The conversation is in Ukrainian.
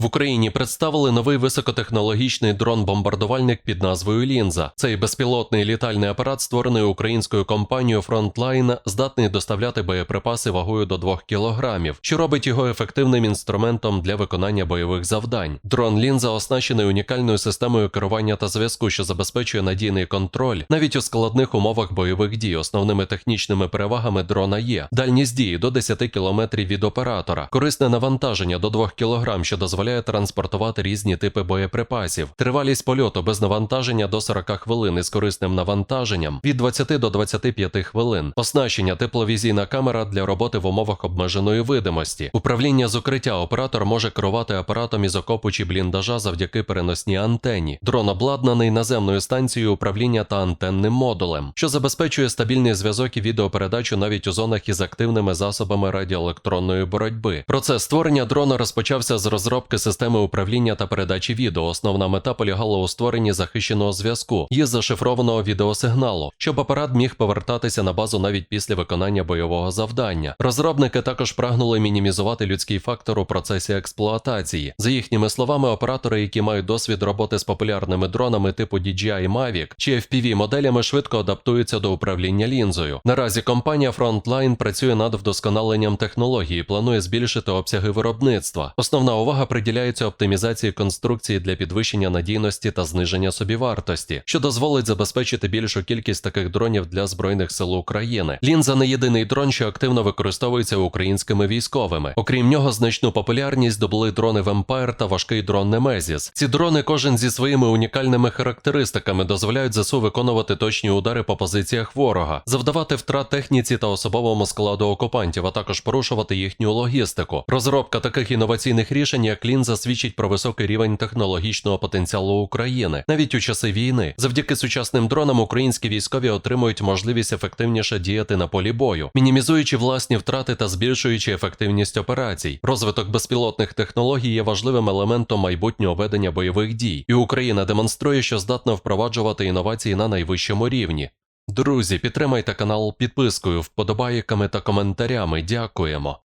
В Україні представили новий високотехнологічний дрон-бомбардувальник під назвою Лінза. Цей безпілотний літальний апарат, створений українською компанією Frontline, здатний доставляти боєприпаси вагою до 2 кілограмів, що робить його ефективним інструментом для виконання бойових завдань. Дрон Лінза оснащений унікальною системою керування та зв'язку, що забезпечує надійний контроль навіть у складних умовах бойових дій. Основними технічними перевагами дрона є дальність дії до 10 км від оператора, корисне навантаження до 2 кг, що дозволяє транспортувати різні типи боєприпасів, тривалість польоту без навантаження до 40 хвилин із корисним навантаженням від 20 до 25 хвилин, оснащення тепловізійна камера для роботи в умовах обмеженої видимості, управління з укриття оператор може керувати апаратом із окопу чи бліндажа завдяки переносній антені. Дрон обладнаний наземною станцією управління та антенним модулем, що забезпечує стабільний зв'язок і відеопередачу навіть у зонах із активними засобами радіоелектронної боротьби. Процес створення дрона розпочався з розробки системи управління та передачі відео. Основна мета полягала у створенні захищеного зв'язку і зашифрованого відеосигналу, щоб апарат міг повертатися на базу навіть після виконання бойового завдання. Розробники також прагнули мінімізувати людський фактор у процесі експлуатації. За їхніми словами, оператори, які мають досвід роботи з популярними дронами типу DJI Mavic чи FPV моделями, швидко адаптуються до управління лінзою. Наразі компанія Frontline працює над вдосконаленням технології, планує збільшити обсяги виробництва. Основна увага приділяється оптимізації конструкції для підвищення надійності та зниження собівартості, що дозволить забезпечити більшу кількість таких дронів для збройних сил України. Лінза не єдиний дрон, що активно використовується українськими військовими. Окрім нього, значну популярність добули дрони Vampire та важкий дрон Немезіс. Ці дрони, кожен зі своїми унікальними характеристиками, дозволяють ЗСУ виконувати точні удари по позиціях ворога, завдавати втрат техніці та особовому складу окупантів, а також порушувати їхню логістику. Розробка таких інноваційних рішень, як лінза, свідчить про високий рівень технологічного потенціалу України, навіть у часи війни. Завдяки сучасним дронам українські військові отримують можливість ефективніше діяти на полі бою, мінімізуючи власні втрати та збільшуючи ефективність операцій. Розвиток безпілотних технологій є важливим елементом майбутнього ведення бойових дій, і Україна демонструє, що здатна впроваджувати інновації на найвищому рівні. Друзі, підтримайте канал підпискою, вподобайками та коментарями. Дякуємо.